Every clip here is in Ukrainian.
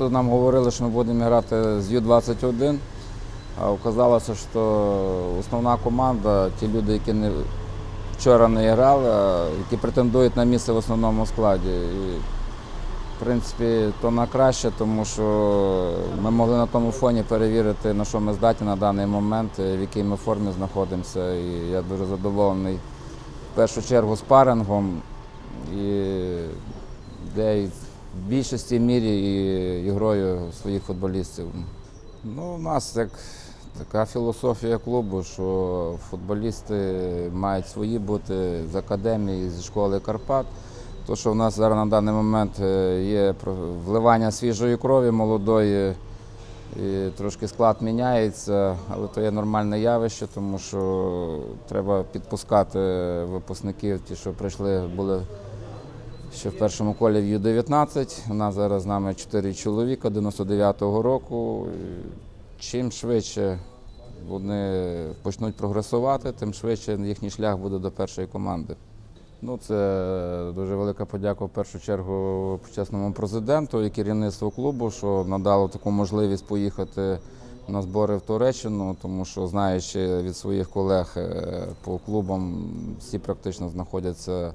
Багато нам говорили, що ми будемо грати з Ю-21, а оказалося, що основна команда, ті люди, які не, вчора не грали, які претендують на місце в основному складі. І, в принципі, то на краще, тому що ми могли на тому фоні перевірити, на що ми здатні на даний момент, в якій ми формі знаходимося. І я дуже задоволений в першу чергу спарингом, і де в більшості мірі і грою своїх футболістів. Ну, у нас як така філософія клубу, що футболісти мають свої бути з академії, зі школи Карпат. То, що в нас зараз на даний момент е, є вливання свіжої крові молодої, і трошки склад міняється, але то є нормальне явище, тому що треба підпускати випускників, ті, що прийшли, були ще в першому колі в Ю-19. У нас зараз з нами 4 чоловіка 99-го року. Чим швидше вони почнуть прогресувати, тим швидше їхній шлях буде до першої команди. Ну, це дуже велика подяка в першу чергу почесному президенту і керівництву клубу, що надало таку можливість поїхати на збори в Туреччину, тому що знаючи від своїх колег е, по клубам, всі практично знаходяться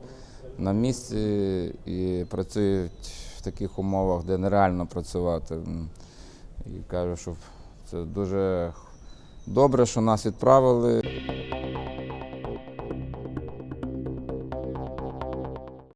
на місці і працюють в таких умовах, де нереально працювати. І кажу, що це дуже добре, що нас відправили.